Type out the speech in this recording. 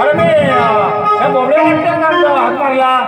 અરે મેં અ, એ બોબડે વાંચતા હતા તો હાથ મારલા